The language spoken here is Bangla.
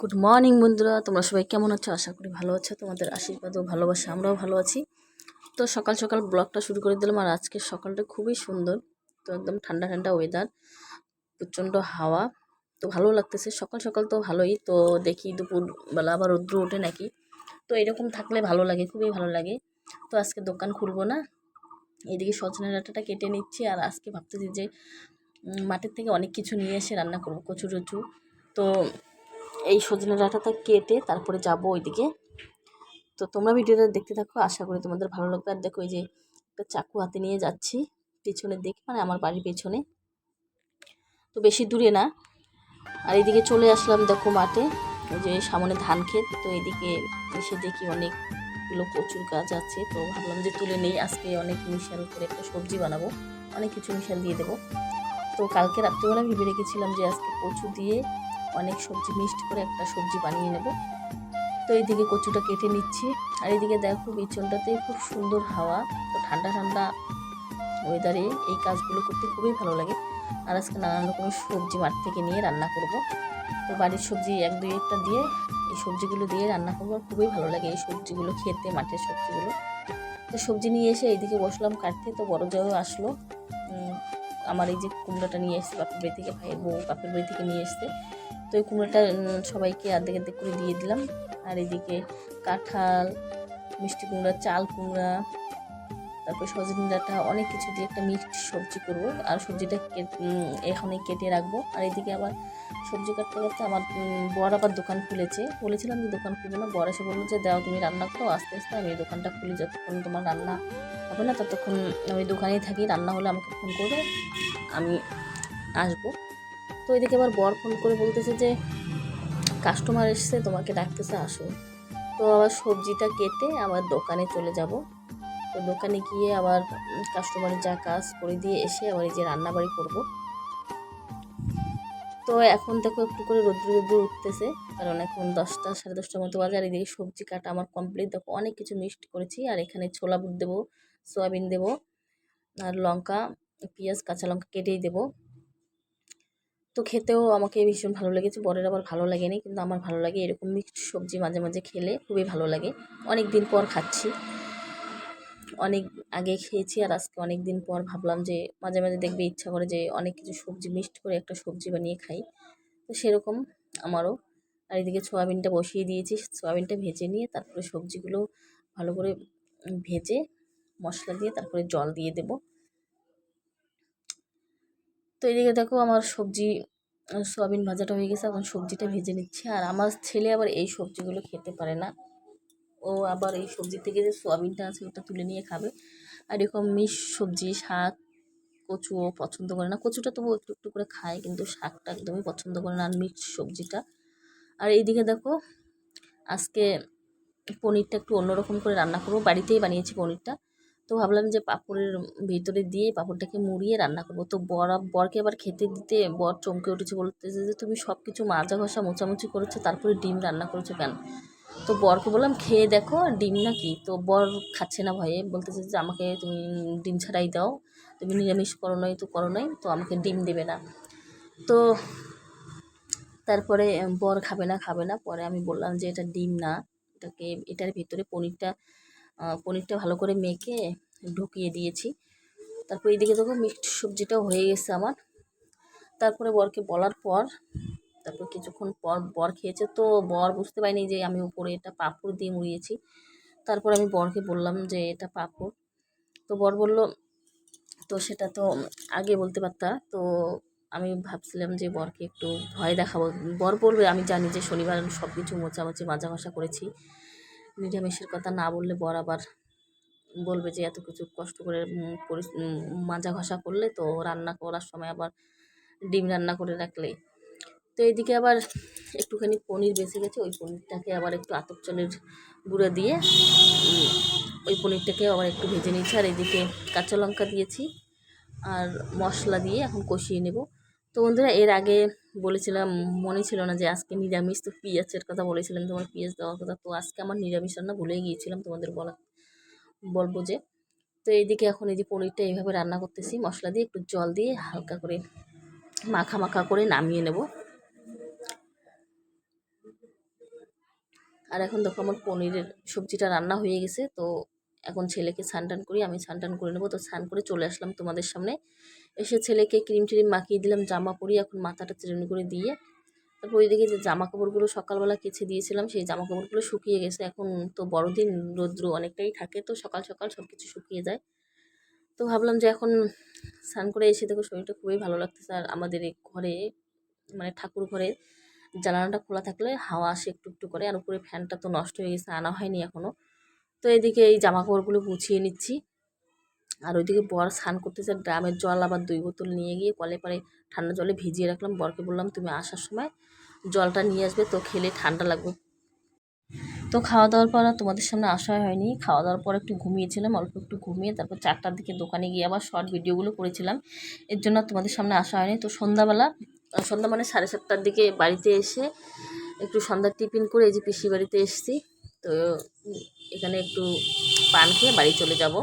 গুড মর্নিং বন্ধুরা। তোমরা সবাই কেমন আছো? আশা করি ভালো আছো। তোমাদের আশীর্বাদ ও ভালোবাসা, আমরাও ভালো আছি। তো সকাল সকাল ব্লগটা শুরু করে দিলাম, আর আজকে সকালটা খুবই সুন্দর। তো একদম ঠান্ডা ঠান্ডা ওয়েদার প্রচণ্ড হাওয়া। তো ভালো লাগতেছে। সকাল সকাল তো ভালোই। তো দেখি দুপুরবেলা আবার রৌদ্র ওঠে নাকি? তো এরকম থাকলে ভালো লাগে, খুবই ভালো লাগে। তো আজকে দোকান খুলবো না। এদিকে সজনে ডাঁটাটা কেটে নিচ্ছি, আর আজকে ভাবতেছি যে মাঠের থেকে অনেক কিছু নিয়ে এসে রান্না করব কচু টচু তো এই সজনে ডাঁটাটা কেটে তারপরে যাব ওইদিকে। তো তোমরা ভিডিওটা দেখতে থাকো, আশা করি তোমাদের ভালো লাগবে। আর দেখো এই যে একটা চাকু হাতে নিয়ে যাচ্ছি পেছনের দিকে মানে আমার বাড়ির পেছনে। তো বেশি দূরে না। আর এদিকে চলে আসলাম দেখো মাঠে ওই যে সামনে ধান ক্ষেত, তো এদিকে এসে দেখি অনেকগুলো কচুর গাছ আছে। তো ভাবলাম যে তুলে নেই, আজকে অনেক মিশাল করে একটা সবজি বানাবো, অনেক কিছু মিশাল দিয়ে দেবো। তো কালকে রাত্রিবেলা ভেবে রেখেছিলাম যে আজকে কচু দিয়ে অনেক সবজি মিক্সড করে একটা সবজি বানিয়ে নেব। তো এইদিকে কচুটা কেটে নিচ্ছি। আর এইদিকে দেখো বিচলটাতে খুব সুন্দর হাওয়া, তো ঠান্ডা ঠান্ডা ওয়েদারে এই কাজগুলো করতে খুবই ভালো লাগে। আর আজকে নানান রকমের সবজি মাঠ থেকে নিয়ে রান্না করব। তো বাড়ির সবজি এক, দুই, একটা দিয়ে এই সবজিগুলো দিয়ে রান্না করব। খুবই ভালো লাগে এই সবজিগুলো খেতে, মাঠের সবজিগুলো। তো সবজি নিয়ে এসে এইদিকে বসলাম কাটতে, তো বড় জয়ও আসলো। আমার এই যে কুমড়োটা নিয়ে এসছে বাপের বাড়ি থেকে ভাইয়ের বউ বাপের বাড়ি থেকে নিয়ে এসছে। তো এই কুমড়োটা সবাইকে আর্ধেক আর্ধেক করে দিয়ে দিলাম। আর এদিকে কাঁঠাল, মিষ্টি কুমড়া, চাল কুমড়া, তারপর সজনে ডাঁটা, অনেক কিছু দিয়ে একটা মিক্সড সবজি করব। আর সবজিটা এখনই কেটে রাখব। আর এদিকে আবার সবজি কাটতে কাটতে আমার বর আবার দোকান খুলেছে। বলেছিলাম যে দোকান খুলবো না। বর এসে বলল যে, দাও, তুমি রান্না করো। আস্তে আস্তে আমি দোকানটা খুলি। যতক্ষণ তোমার রান্না হবে না, ততক্ষণ আমি দোকানেই থাকি। রান্না হলে আমাকে ফোন করবে। আমি আসব। তো এদিকে আবার বর ফোন করে বলতেছে যে কাস্টমার এসছে, তোমাকে ডাকতেছে, আসো। তো আবার সবজিটা কেটে আবার দোকানে চলে যাব। তো দোকানে গিয়ে আবার কাস্টমারের যা কাজ করে দিয়ে এসে আবার এই যে রান্নাবাড়ি করব। তো এখন দেখো একটু করে রোদ্র রোদ্র উঠতেছে, কারণ এখন দশটা, সাড়ে দশটার মতো বাজে। আর এদিকে সবজি কাটা আমার কমপ্লিট দেখো অনেক কিছু মিক্সড করেছি। আর এখানে ছোলা বুট দেবো, সয়াবিন দেবো, আর লঙ্কা, পেঁয়াজ, কাঁচা লঙ্কা কেটেই দেবো। তো খেতেও আমাকে ভীষণ ভালো লেগেছে। বরের আবার ভালো লাগেনি, কিন্তু আমার ভালো লাগে এরকম মিক্সড সবজি মাঝে মাঝে খেলে খুবই ভালো লাগে। অনেক দিন পর খাচ্ছি। অনেক আগে খেয়েছি আর আজকে অনেক দিন পর ভাবলাম যে মাঝে মাঝে দেখবে ইচ্ছা করে যে অনেক কিছু সবজি মিক্সড করে একটা সবজি বানিয়ে খাই। তো সেরকম আমারও। আর এদিকে সোয়াবিনটা বসিয়ে দিয়েছি, সোয়াবিনটা ভেজে নিয়ে তারপরে সবজিগুলো ভালো করে ভেজে মশলা দিয়ে তারপরে জল দিয়ে দেবো। তো এদিকে দেখো আমার সবজি সয়াবিন ভাজাটা হয়ে গেছে, এখন সবজিটা ভেজে নিচ্ছি। আর আমার ছেলে আবার এই সবজিগুলো খেতে পারে না। ও আবার এই সবজি থেকে যে সয়াবিনটা আছে, ওটা তুলে নিয়ে খাবে। আর এরকম মিশ সবজি, শাক, কচু ও পছন্দ করে না। কচুটা তবু একটু একটু করে খায়, কিন্তু শাকটা একদমই পছন্দ করে না, আর মিক্স সবজিটা। আর এইদিকে দেখো, আজকে পনিরটা একটু অন্যরকম করে রান্না করব। বাড়িতেই বানিয়েছি পনিরটা। তো ভাবলাম যে পাঁপড়ের ভিতরে দিয়ে পাঁপড়টাকে মুড়িয়ে রান্না করব। তো বর, বরকে আবার খেতে দিতে বর চমকে উঠেছে, বলতেছে যে, তুমি সব কিছু মাজা ঘষা মোচামুচি করেছ, তারপরে ডিম রান্না করেছ কেন? তো বরকে বললাম, খেয়ে দেখো, ডিম নাকি? তো বর খাচ্ছে না ভয়ে, বলতেছে যে, আমাকে তুমি ডিম ছাড়াই দাও, তুমি নিরামিষ করো নাই তো করো নাই, তো আমাকে ডিম দেবে না। তো তারপরে বর খাবে না খাবে না। পরে আমি বললাম যে, এটা ডিম না, এটাকে, এটার ভিতরে পনিরটা পনিরটা ভালো করে মেখে ঢুকিয়ে দিয়েছি। তারপর এইদিকে দেখো মিক্সড সবজিটাও হয়ে গেছে আমার। তারপরে বরকে বলার পর, তারপর কিছুক্ষণ পর বর খেয়েছে তো বর বুঝতে পারিনি যে আমি উপরে এটা পাঁপড় দিয়ে মুড়িয়েছি। তারপর আমি বরকে বললাম যে এটা পাঁপড়। তো বর বলল, তো সেটা তো আগে বলতে পারতা। তো আমি ভাবছিলাম যে বরকে একটু ভয় দেখাবো। বর বলবে, আমি জানি যে শনিবার সব কিছু মোচামাচি মাজা ঘষা করেছি। নিরামিষের কথা না বললে বর আবার বলবে যে এত কিছু কষ্ট করে মাজা ঘষা করলে তো রান্না করার সময় আবার ডিম রান্না করে রাখলে। তো এইদিকে আবার একটুখানি পনির বেঁচে গেছে, ওই পনিরটাকে আবার একটু আতপ চালের গুঁড়ো দিয়ে ওই পনিরটাকে আবার একটু ভেজে নিয়েছি। আর এদিকে কাঁচা লঙ্কা দিয়েছি, আর মশলা দিয়ে এখন কষিয়ে নেব। তো বন্ধুরা, এর আগে বলেছিলাম, মনে ছিল না যে আজকে নিরামিষ, তো পেঁয়াজের কথা বলেছিলাম, তোমার পেঁয়াজ দেওয়ার কথা। তো আজকে আমার নিরামিষ রান্না ভুলে গিয়েছিলাম তোমাদের বলা বলব যে। তো এইদিকে এখন এই যে পনিরটা এইভাবে রান্না করতেছি, মশলা দিয়ে একটু জল দিয়ে হালকা করে মাখা মাখা করে নামিয়ে নেব। আর এখন দেখো আমার পনিরের সবজিটা রান্না হয়ে গেছে, তো এখন ছেলেকে টান করি, আমি টান করে নেব। তো স্নান করে চলে আসলাম তোমাদের সামনে। এসে ছেলেকে ক্রিম ট্রিম মাখিয়ে দিলাম, জামা পরি, এখন মাথাটা চিরুনি করে দিয়ে। তারপর ওইদিকে যে জামা কাপড়গুলো সকালবেলা কেচে দিয়েছিলাম, সেই জামা কাপড়গুলো শুকিয়ে গেছে। এখন তো বড়দিন, রৌদ্র অনেকটাই থাকে, তো সকাল সকাল সব কিছু শুকিয়ে যায়। তো ভাবলাম যে এখন স্নান করে এসে দেখো শরীরটা খুবই ভালো লাগতেছে। আর আমাদের এই ঘরে মানে ঠাকুর ঘরে জানালাটা খোলা থাকলে হাওয়া আসে একটু একটু করে। আর উপরে ফ্যানটা তো নষ্ট হয়ে গেছে, আনা হয়নি এখনও তো এদিকে এই জামা কাপড়গুলো গুছিয়ে নিচ্ছি। আর ওইদিকে বর স্নান করতেছে, ড্রামের জল আবার দুই বোতল নিয়ে গিয়ে কলে পরে ঠান্ডা জলে ভিজিয়ে রাখলাম। বরকে বললাম, তুমি আসার সময় জলটা নিয়ে আসবে, তো খেলে ঠান্ডা লাগবে। তো খাওয়া দাওয়ার পর তোমাদের সামনে আসা হয়নি। খাওয়া দাওয়ার পর একটু ঘুমিয়েছিলাম, অল্প একটু ঘুমিয়ে তারপর চারটার দিকে দোকানে গিয়ে আবার শর্ট ভিডিওগুলো করেছিলাম। এর জন্য তোমাদের সামনে আসা হয়নি। তো সন্ধ্যাবেলা, সন্ধ্যা মানে সাড়ে সাতটার দিকে বাড়িতে এসে একটু সন্ধ্যার টিফিন করে এই যে পিসি বাড়িতে এসেছি। তো এখানে একটু পান খেয়ে বাড়ি চলে যাব।